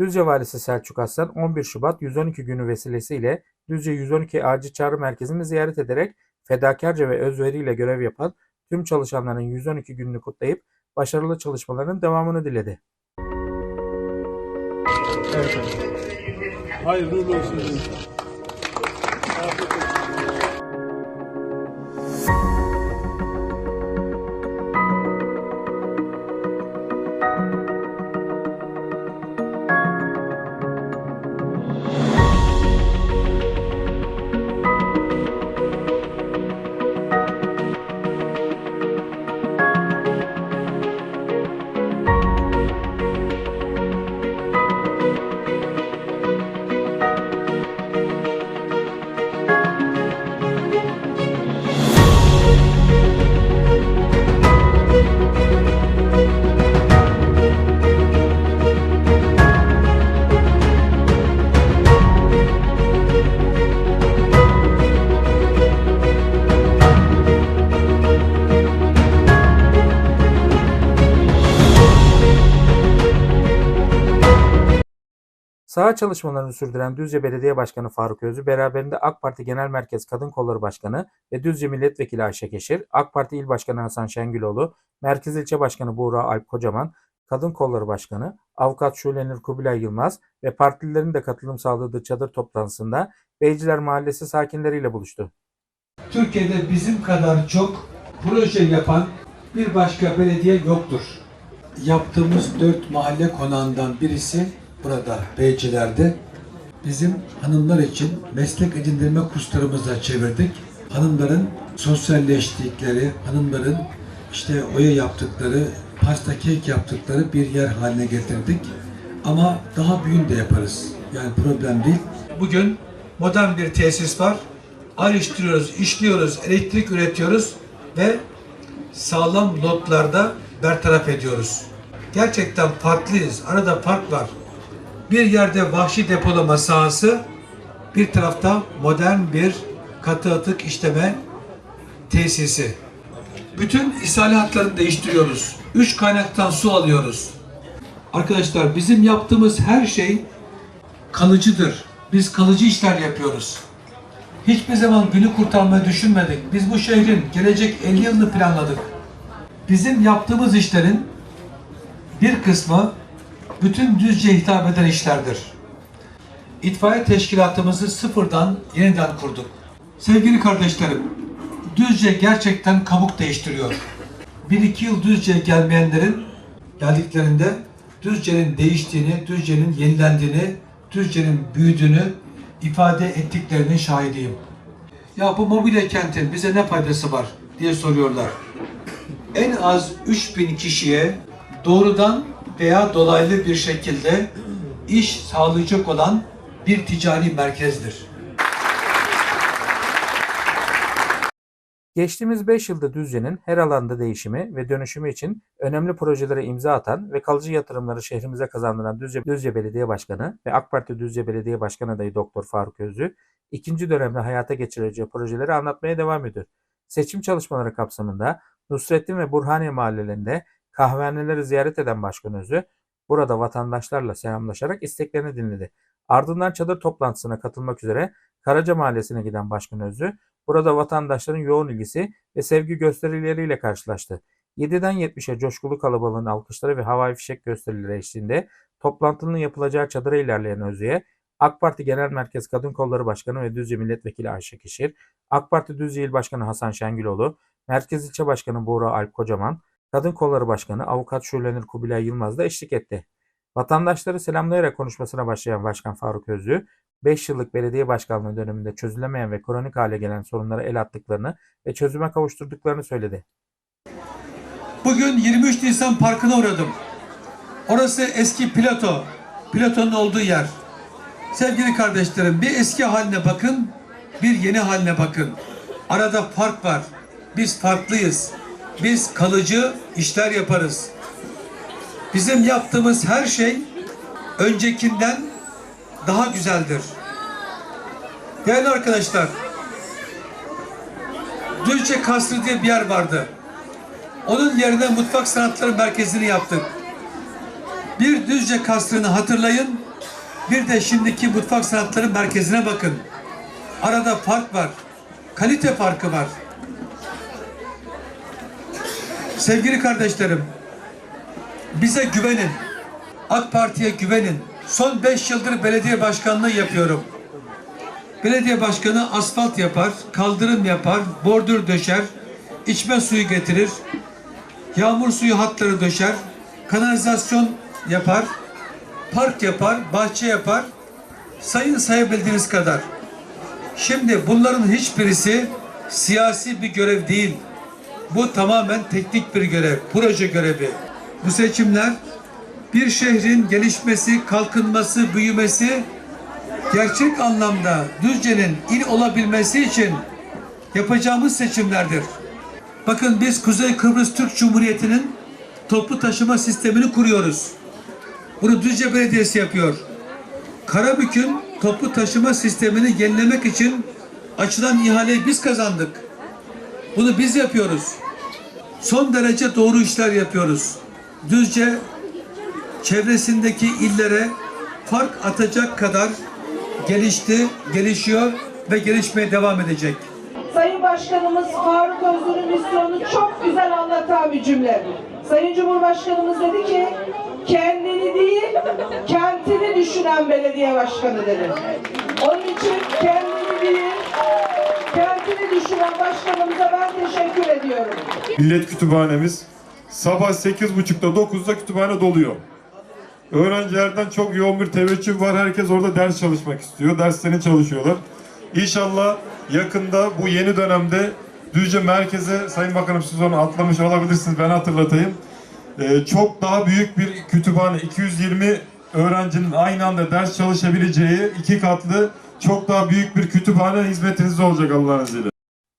Düzce Valisi Selçuk Aslan 11 Şubat 112 günü vesilesiyle Düzce 112 Acil Çağrı Merkezi'ni ziyaret ederek fedakarca ve özveriyle görev yapan tüm çalışanların 112 gününü kutlayıp başarılı çalışmaların devamını diledi. Evet. Hayırlı olsun. Saha çalışmalarını sürdüren Düzce Belediye Başkanı Faruk Özü, beraberinde AK Parti Genel Merkez Kadın Kolları Başkanı ve Düzce Milletvekili Ayşe Keşir, AK Parti İl Başkanı Hasan Şengüloğlu, Merkez İlçe Başkanı Buğra Alp Kocaman, Kadın Kolları Başkanı, Avukat Şulenur Kubilay Yılmaz ve partililerin de katılım sağladığı çadır toplantısında Beyciler Mahallesi sakinleriyle buluştu. Türkiye'de bizim kadar çok proje yapan bir başka belediye yoktur. Yaptığımız dört mahalle konağından birisi burada Beyciler'de. Bizim hanımlar için meslek edindirme kurslarımıza çevirdik. Hanımların sosyalleştikleri, hanımların işte oya yaptıkları, pasta kek yaptıkları bir yer haline getirdik. Ama daha büyüğünü de yaparız. Yani problem değil. Bugün modern bir tesis var. Ayrıştırıyoruz, işliyoruz, elektrik üretiyoruz ve sağlam lotlarda bertaraf ediyoruz. Gerçekten farklıyız. Arada fark var. Bir yerde vahşi depolama sahası, bir tarafta modern bir katı atık işleme tesisi. Bütün ishal değiştiriyoruz. Üç kaynaktan su alıyoruz. Arkadaşlar bizim yaptığımız her şey kalıcıdır. Biz kalıcı işler yapıyoruz. Hiçbir zaman günü kurtarmayı düşünmedik. Biz bu şehrin gelecek 50 yılını planladık. Bizim yaptığımız işlerin bir kısmı bütün düzce hitap eden işlerdir. İtfaiye teşkilatımızı sıfırdan yeniden kurduk. Sevgili kardeşlerim, Düzce gerçekten kabuk değiştiriyor. Bir iki yıl Düzce'ye gelmeyenlerin geldiklerinde Düzce'nin değiştiğini, Düzce'nin yenilendiğini, Düzce'nin büyüdüğünü ifade ettiklerinin şahidiyim. Ya bu mobilya kentin bize ne faydası var diye soruyorlar. En az 3000 kişiye doğrudan veya dolaylı bir şekilde iş sağlayacak olan bir ticari merkezdir. Geçtiğimiz 5 yılda Düzce'nin her alanda değişimi ve dönüşümü için önemli projelere imza atan ve kalıcı yatırımları şehrimize kazandıran Düzce, Düzce Belediye Başkanı ve AK Parti Düzce Belediye Başkan adayı Doktor Faruk Özlü, ikinci dönemde hayata geçireceği projeleri anlatmaya devam ediyor. Seçim çalışmaları kapsamında Nusrettin ve Burhaniye mahallelerinde kahvehaneleri ziyaret eden Başkan Özlü, burada vatandaşlarla selamlaşarak isteklerini dinledi. Ardından çadır toplantısına katılmak üzere Karaca Mahallesi'ne giden Başkan Özlü, Burada vatandaşların yoğun ilgisi ve sevgi gösterileriyle karşılaştı. 7'den 70'e coşkulu kalabalığın alkışları ve havai fişek gösterileri eşliğinde toplantının yapılacağı çadıra ilerleyen Özü'ye AK Parti Genel Merkez Kadın Kolları Başkanı ve Düzce Milletvekili Ayşe Kişir, AK Parti Düzce İl Başkanı Hasan Şengüloğlu, Merkez İlçe Başkanı Buğra Alp Kocaman, Kadın Kolları Başkanı Avukat Şulenur Kubilay Yılmaz da eşlik etti. Vatandaşları selamlayarak konuşmasına başlayan Başkan Faruk Özlü, 5 yıllık belediye başkanlığı döneminde çözülemeyen ve kronik hale gelen sorunlara el attıklarını ve çözüme kavuşturduklarını söyledi. Bugün 23 Nisan Parkı'na uğradım. Orası eski Plato, Platon'un olduğu yer. Sevgili kardeşlerim bir eski haline bakın, bir yeni haline bakın. Arada fark var. Biz farklıyız. Biz kalıcı işler yaparız. Bizim yaptığımız her şey öncekinden daha güzeldir. Değerli arkadaşlar, Düzce Kasrı diye bir yer vardı. Onun yerine Mutfak Sanatları Merkezi'ni yaptık. Bir Düzce Kasrı'nı hatırlayın. Bir de şimdiki mutfak sanatları merkezine bakın. Arada fark var. Kalite farkı var. Sevgili kardeşlerim, bize güvenin. AK Parti'ye güvenin. Son beş yıldır belediye başkanlığı yapıyorum. Belediye başkanı asfalt yapar, kaldırım yapar, bordür döşer, içme suyu getirir, yağmur suyu hatları döşer, kanalizasyon yapar, park yapar, bahçe yapar. Sayın sayabildiğiniz kadar. Şimdi bunların hiçbirisi siyasi bir görev değil. Bu tamamen teknik bir görev, proje görevi. Bu seçimler bir şehrin gelişmesi, kalkınması, büyümesi gerçek anlamda Düzce'nin il olabilmesi için yapacağımız seçimlerdir. Bakın biz Kuzey Kıbrıs Türk Cumhuriyeti'nin toplu taşıma sistemini kuruyoruz. Bunu Düzce Belediyesi yapıyor. Karabük'ün toplu taşıma sistemini yenilemek için açılan ihaleyi biz kazandık. Bunu biz yapıyoruz. Son derece doğru işler yapıyoruz. Düzce çevresindeki illere fark atacak kadar gelişti, gelişiyor ve gelişmeye devam edecek. Sayın Başkanımız Faruk Özgür'ün misyonunu çok güzel anlatan bir cümle. Sayın Cumhurbaşkanımız dedi ki kendini değil kentini düşünen belediye başkanı dedi. Onun için kentini düşünen başkanımıza ben teşekkür ediyorum. Millet Kütüphanemiz sabah 8.30'da 9'da kütüphane doluyor. Öğrencilerden çok yoğun bir teveccüh var. Herkes orada ders çalışmak istiyor. Derslerini çalışıyorlar. İnşallah yakında bu yeni dönemde Düzce merkeze Sayın Bakanım siz onu atlamış olabilirsiniz. Ben hatırlatayım. Ee, çok daha büyük bir kütüphane 220 öğrencinin aynı anda ders çalışabileceği iki katlı çok daha büyük bir kütüphane hizmetinizde olacak Allah'ın izniyle.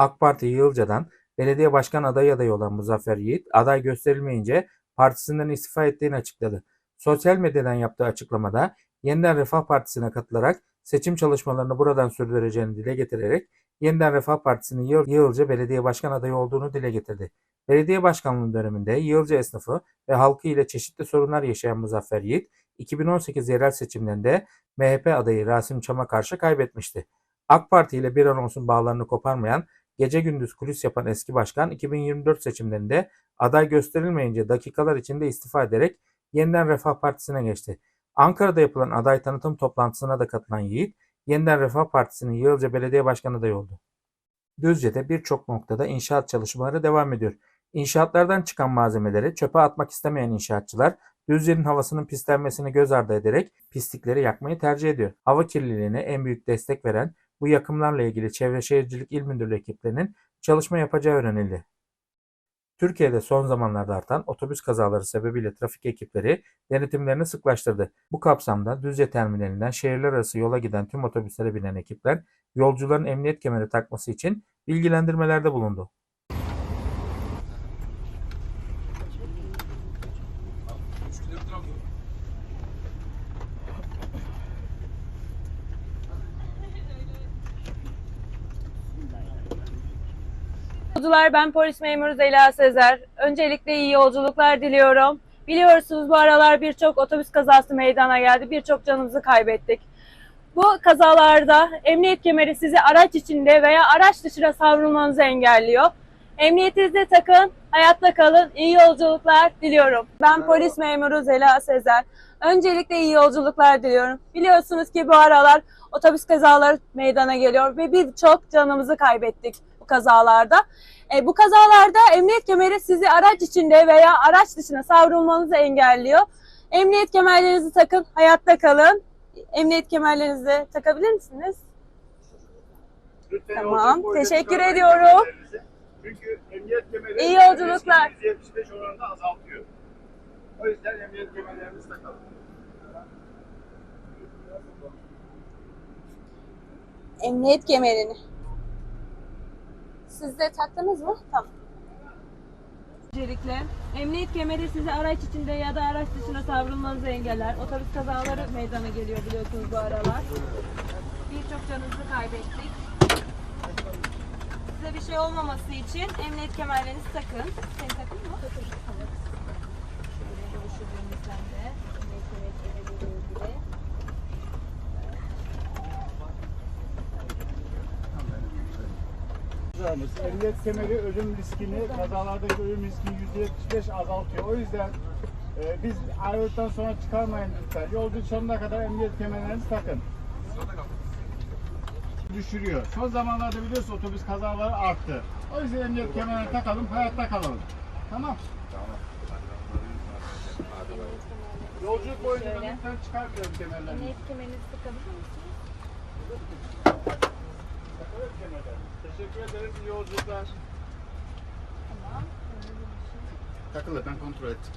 AK Parti Yılca'dan belediye başkan adayı adayı olan Muzaffer Yiğit aday gösterilmeyince partisinden istifa ettiğini açıkladı. Sosyal medyadan yaptığı açıklamada Yeniden Refah Partisi'ne katılarak seçim çalışmalarını buradan sürdüreceğini dile getirerek Yeniden Refah Partisi'nin Yığılca belediye başkan adayı olduğunu dile getirdi. Belediye başkanlığı döneminde Yığılca esnafı ve halkı ile çeşitli sorunlar yaşayan Muzaffer Yiğit, 2018 yerel seçimlerinde MHP adayı Rasim Çam'a karşı kaybetmişti. AK Parti ile bir an olsun bağlarını koparmayan, gece gündüz kulis yapan eski başkan 2024 seçimlerinde aday gösterilmeyince dakikalar içinde istifa ederek Yeniden Refah Partisi'ne geçti. Ankara'da yapılan aday tanıtım toplantısına da katılan Yiğit, Yeniden Refah Partisi'nin Yığılca Belediye Başkanı adayı oldu. Düzce'de birçok noktada inşaat çalışmaları devam ediyor. İnşaatlardan çıkan malzemeleri çöpe atmak istemeyen inşaatçılar Düzce'nin havasının pislenmesini göz ardı ederek pislikleri yakmayı tercih ediyor. Hava kirliliğine en büyük destek veren bu yakımlarla ilgili Çevre Şehircilik İl Müdürlüğü ekiplerinin çalışma yapacağı öğrenildi. Türkiye'de son zamanlarda artan otobüs kazaları sebebiyle trafik ekipleri denetimlerini sıklaştırdı. Bu kapsamda Düzce terminalinden şehirler arası yola giden tüm otobüslere binen ekipler yolcuların emniyet kemeri takması için bilgilendirmelerde bulundu. Yolcular ben polis memuru Zela Sezer. Öncelikle iyi yolculuklar diliyorum. Biliyorsunuz bu aralar birçok otobüs kazası meydana geldi. Birçok canımızı kaybettik. Bu kazalarda emniyet kemeri sizi araç içinde veya araç dışına savrulmanızı engelliyor. Emniyetinizi takın, hayatta kalın, iyi yolculuklar diliyorum. Ben polis memuru Zela Sezer. Öncelikle iyi yolculuklar diliyorum. Biliyorsunuz ki bu aralar otobüs kazaları meydana geliyor ve birçok canımızı kaybettik bu kazalarda. E, bu kazalarda emniyet kemeri sizi araç içinde veya araç dışına savrulmanızı engelliyor. Emniyet kemerlerinizi takın, hayatta kalın. Emniyet kemerlerinizi takabilir misiniz? Tamam, teşekkür ediyorum. Çünkü emniyet kemeri İyi yolculuklar. %75 oranında azaltıyor. O yüzden emniyet kemerlerimizi takalım. Emniyet kemerini. Siz de taktınız mı? Tamam. Öncelikle emniyet kemeri sizi araç içinde ya da araç dışına savrulmanızı engeller. Otobüs kazaları meydana geliyor biliyorsunuz bu aralar. Birçok canınızı kaybettik. Size bir şey olmaması için emniyet kemerlerinizi takın. Seni takın mı? Şöyle Emniyet kemeri ölüm riskini, kazalardaki ölüm riskini %75 azaltıyor. O yüzden e, biz ayrıldıktan sonra çıkarmayın lütfen. Yolculuk sonuna kadar emniyet kemerlerinizi takın. Düşürüyor. Son zamanlarda biliyorsun otobüs kazaları arttı. O yüzden emniyet kemerini takalım, hayatta kalalım. Tamam. Yolculuk boyunca da lütfen çıkartmayalım kemerlerini. Emniyet kemerinizi sıkabilir misiniz? Evet kemerler. Teşekkür ederiz. İyi yolculuklar. Tamam. Takılı ben kontrol ettim.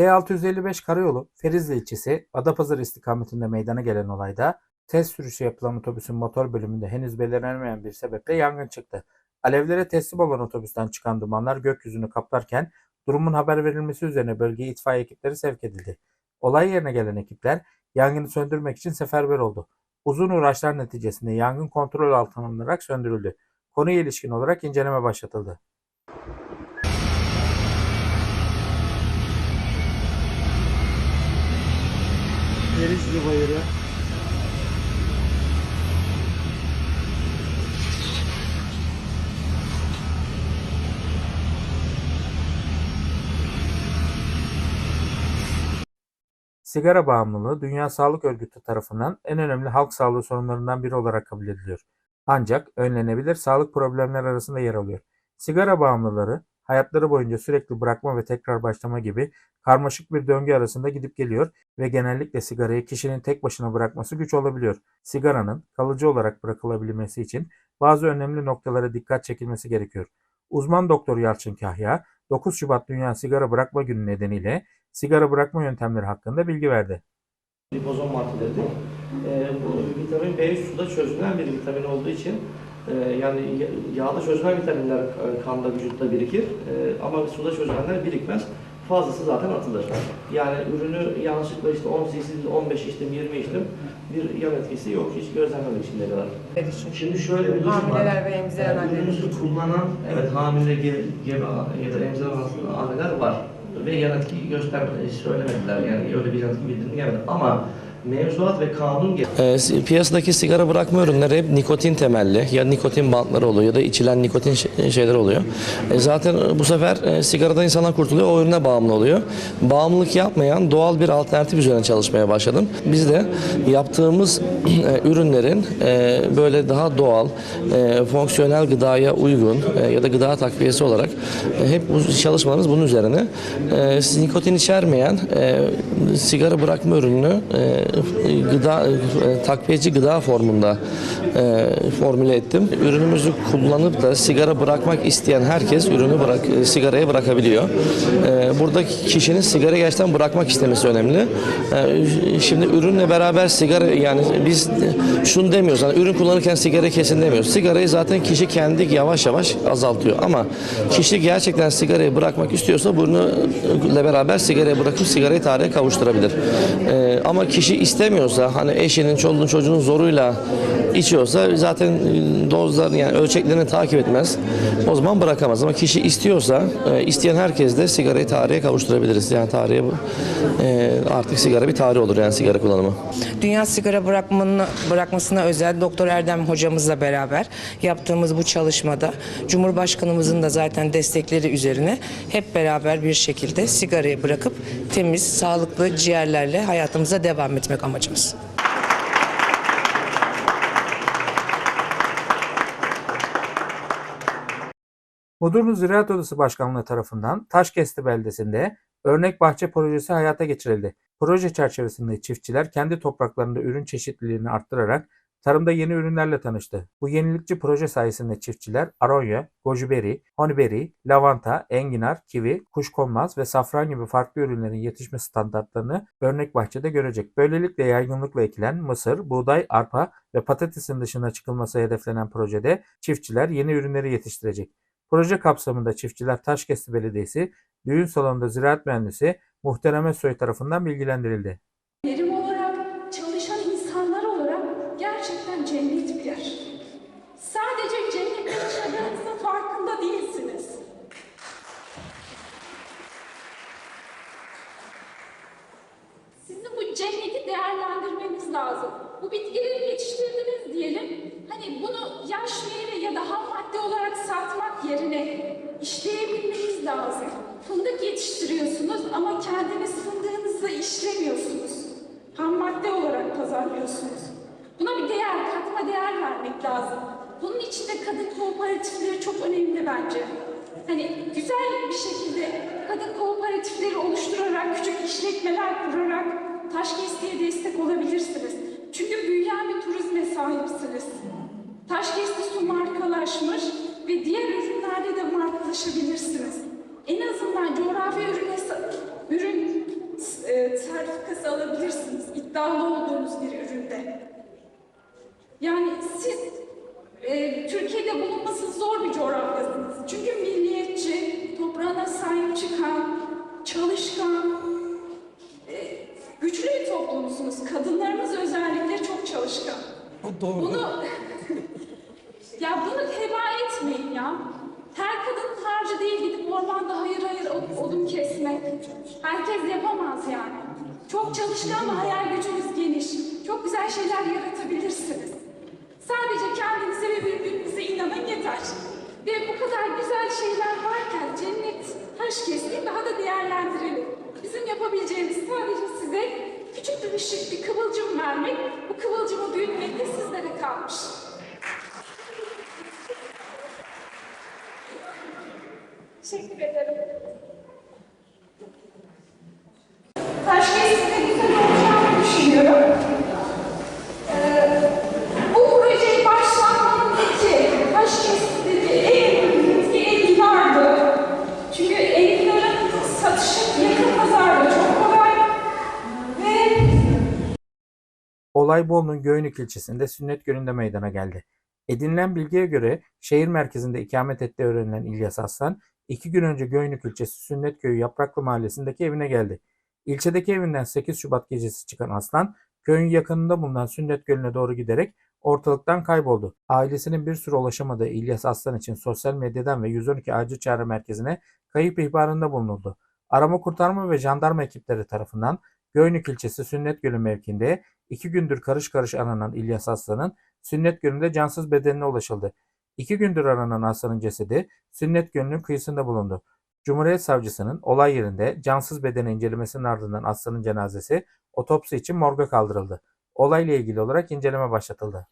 D655 karayolu Ferizli ilçesi Adapazarı istikametinde meydana gelen olayda test sürüşü yapılan otobüsün motor bölümünde henüz belirlenemeyen bir sebeple yangın çıktı. Alevlere teslim olan otobüsten çıkan dumanlar gökyüzünü kaplarken durumun haber verilmesi üzerine bölgeye itfaiye ekipleri sevk edildi. Olay yerine gelen ekipler yangını söndürmek için seferber oldu. Uzun uğraşlar neticesinde yangın kontrol altına alınarak söndürüldü. Konuya ilişkin olarak inceleme başlatıldı. Denizli Bayırı. Sigara bağımlılığı Dünya Sağlık Örgütü tarafından en önemli halk sağlığı sorunlarından biri olarak kabul ediliyor. Ancak önlenebilir sağlık problemleri arasında yer alıyor. Sigara bağımlıları hayatları boyunca sürekli bırakma ve tekrar başlama gibi karmaşık bir döngü arasında gidip geliyor ve genellikle sigarayı kişinin tek başına bırakması güç olabiliyor. Sigaranın kalıcı olarak bırakılabilmesi için bazı önemli noktalara dikkat çekilmesi gerekiyor. Uzman doktor Yalçın Kahya, 9 Şubat Dünya Sigara Bırakma Günü nedeniyle sigara bırakma yöntemleri hakkında bilgi verdi. Lipozom maddeleri. Ee, bu vitamin B3 suda çözünen bir vitamin olduğu için e, yani ya- yağda çözünen vitaminler e, kanda vücutta birikir E, ama suda çözülenler birikmez. Fazlası zaten atılır. Yani ürünü yanlışlıkla işte 10 cc, 15 içtim, 20 içtim bir yan etkisi yok hiç gözlemlemedik şimdiye kadar. Şimdi şöyle bir durum var. Hamileler ve emziren Ürünümüzü kullanan evet hamile ge, gebe ya da emziren anneler var ve yan etki göster söylemediler yani öyle bir yan etki bildirimi gelmedi ama mevzuat ve kanun ge- piyasadaki sigara bırakma ürünleri hep nikotin temelli ya nikotin bantları oluyor ya da içilen nikotin şey- şeyler oluyor. E, zaten bu sefer e, sigaradan insanlar kurtuluyor o ürüne bağımlı oluyor. Bağımlılık yapmayan doğal bir alternatif üzerine çalışmaya başladım. Biz de yaptığımız e, ürünlerin e, böyle daha doğal, e, fonksiyonel gıdaya uygun e, ya da gıda takviyesi olarak e, hep bu çalışmalarımız bunun üzerine. E, nikotin içermeyen e, sigara bırakma ürününü e, gıda takviyeci gıda formunda e, formüle ettim. Ürünümüzü kullanıp da sigara bırakmak isteyen herkes ürünü bırak e, sigarayı bırakabiliyor. E, burada kişinin sigara gerçekten bırakmak istemesi önemli. E, şimdi ürünle beraber sigara yani biz şunu demiyoruz. Hani ürün kullanırken sigara kesin demiyoruz. Sigarayı zaten kişi kendi yavaş yavaş azaltıyor ama kişi gerçekten sigarayı bırakmak istiyorsa bunu beraber sigarayı bırakıp sigarayı tarihe kavuşturabilir. E, ama kişi istemiyorsa hani eşinin, çoluğunun, çocuğunun zoruyla içiyorsa zaten e, dozlarını yani ölçeklerini takip etmez. O zaman bırakamaz. Ama kişi istiyorsa e, isteyen herkes de sigarayı tarihe kavuşturabiliriz. Yani tarihe e, artık sigara bir tarih olur yani sigara kullanımı. Dünya sigara bırakmanı, bırakmasına özel Doktor Erdem hocamızla beraber yaptığımız bu çalışmada Cumhurbaşkanımızın da zaten destekleri üzerine hep beraber bir şekilde sigarayı bırakıp temiz, sağlıklı ciğerlerle hayatımıza devam etmek amacımız. Mudurnu Ziraat Odası Başkanlığı tarafından Taşkesti beldesinde örnek bahçe projesi hayata geçirildi. Proje çerçevesinde çiftçiler kendi topraklarında ürün çeşitliliğini arttırarak tarımda yeni ürünlerle tanıştı. Bu yenilikçi proje sayesinde çiftçiler aronya, gojiberi, honiberi, lavanta, enginar, kivi, kuşkonmaz ve safran gibi farklı ürünlerin yetişme standartlarını örnek bahçede görecek. Böylelikle yaygınlıkla ekilen mısır, buğday, arpa ve patatesin dışına çıkılması hedeflenen projede çiftçiler yeni ürünleri yetiştirecek. Proje kapsamında çiftçiler Taşkesti Belediyesi, düğün salonunda ziraat mühendisi Muhterem Soy tarafından bilgilendirildi. Verim olarak, çalışan insanlar olarak gerçekten cennet bir yer. Sadece cennette yaşadığınızın farkında değilsiniz. Sizin bu cenneti değerlendirmeniz lazım. Bu bitkileri yetiştirdiniz diyelim. Hani bunu yaş meyve ya da ham madde olarak satmak yerine işleyebilmeniz lazım. Fındık yetiştiriyorsunuz ama kendiniz fındığınızı işlemiyorsunuz. Ham madde olarak pazarlıyorsunuz. Buna bir değer, katma değer vermek lazım. Bunun için de kadın kooperatifleri çok önemli bence. Hani güzel bir şekilde kadın kooperatifleri oluşturarak, küçük işletmeler kurarak Taşkesti'ye destek olabilirsiniz. Çünkü büyüyen bir turizme sahipsiniz. Taşkesti su markalaşmış ve diğer ürünlerde de markalaşabilirsiniz. En azından coğrafi ürüne, ürün e, sertifikası alabilirsiniz. İddialı olduğunuz bir üründe. Yani siz e, Türkiye'de bulunması zor bir coğrafyasınız. Çünkü milliyetçi, toprağına sahip çıkan, çalışkan, güçlü bir toplumsunuz. Kadınlarımız özellikle çok çalışkan. Bunu ya bunu heba etmeyin ya. Her kadın harcı değil gidip ormanda hayır hayır od- odun kesmek. Herkes yapamaz yani. Çok çalışkan ve hayal gücünüz geniş. Çok güzel şeyler yaratabilirsiniz. Sadece kendinize ve birbirinize inanın yeter. Ve bu kadar güzel şeyler varken cennet taş kesti daha da değerlendirelim. Bizim yapabileceğimiz sadece size küçük bir ışık, bir kıvılcım vermek. Bu kıvılcımı büyütmek de sizlere kalmış. Teşekkür ederim. Taşkesi'nde güzel olacağını düşünüyorum. Ee, bu projeyi başlatmanın Taşkesi'de bir en bir etki vardı. Çünkü enginlerin satışı yakın pazarda çok kolay ve Olay Bolu'nun Göynük ilçesinde Sünnet Gölü'nde meydana geldi. Edinilen bilgiye göre şehir merkezinde ikamet ettiği öğrenilen İlyas Aslan, iki gün önce Göynük ilçesi Sünnet Köyü Yapraklı mahallesindeki evine geldi. İlçedeki evinden 8 Şubat gecesi çıkan Aslan, köyün yakınında bulunan Sünnet Gölü'ne doğru giderek ortalıktan kayboldu. Ailesinin bir süre ulaşamadığı İlyas Aslan için sosyal medyadan ve 112 acil çağrı merkezine kayıp ihbarında bulunuldu. Arama kurtarma ve jandarma ekipleri tarafından Göynük ilçesi Sünnet Gölü mevkiinde iki gündür karış karış aranan İlyas Aslan'ın Sünnet Gölü'nde cansız bedenine ulaşıldı. İki gündür aranan Aslan'ın cesedi Sünnet Gölü'nün kıyısında bulundu. Cumhuriyet Savcısının olay yerinde cansız bedeni incelemesinin ardından Aslan'ın cenazesi otopsi için morga kaldırıldı. Olayla ilgili olarak inceleme başlatıldı.